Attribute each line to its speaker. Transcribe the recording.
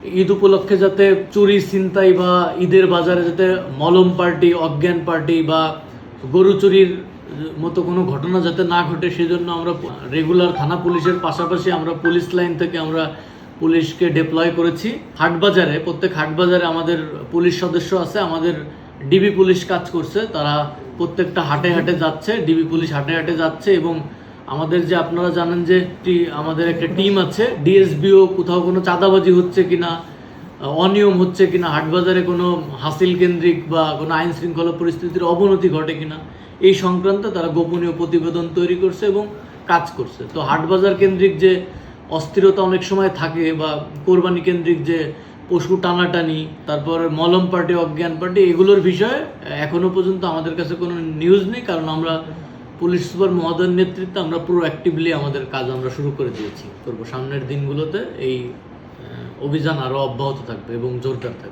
Speaker 1: ঈদ উপলক্ষে যাতে চুরি ছিনতাই বা ঈদের বাজারে যাতে মলম পার্টি, অজ্ঞান পার্টি বা গরু চুরির মতো কোনো ঘটনা যাতে না ঘটে, সেজন্য আমরা রেগুলার থানা পুলিশের পাশাপাশি আমরা পুলিশ লাইন থেকে আমরা পুলিশকে ডেপ্লয় করেছি। হাটবাজারে, প্রত্যেক হাটবাজারে আমাদের পুলিশ সদস্য আছে, আমাদের ডিবি পুলিশ কাজ করছে। তারা প্রত্যেকটা হাটে হাটে যাচ্ছে ডিবি পুলিশ হাটে হাটে যাচ্ছে এবং আমাদের যে আপনারা জানেন যে আমাদের একটা টিম আছে, ডিএসবিও কোথাও কোনো চাঁদাবাজি হচ্ছে কিনা, অনিয়ম হচ্ছে কিনা, হাটবাজারে কোনো হাসিল কেন্দ্রিক বা কোনো আইন শৃঙ্খলা পরিস্থিতির অবনতি ঘটে কিনা, এই সংক্রান্ত তারা গোপনীয় প্রতিবেদন তৈরি করছে এবং কাজ করছে। তো হাটবাজার কেন্দ্রিক যে অস্থিরতা অনেক সময় থাকে বা কোরবানি কেন্দ্রিক যে পশু টানাটানি, তারপর মলম পার্টি, অজ্ঞান পার্টি, এগুলোর বিষয়ে এখনও পর্যন্ত আমাদের কাছে কোনো নিউজ নেই, কারণ আমরা পুলিশ সুপার মহোদয়ের নেতৃত্বে আমরা প্রোঅ্যাক্টিভলি আমাদের কাজ আমরা শুরু করে দিয়েছি। করব। সামনের দিনগুলোতে এই অভিযান আরও অব্যাহত থাকবে এবং জোরদার থাকবে।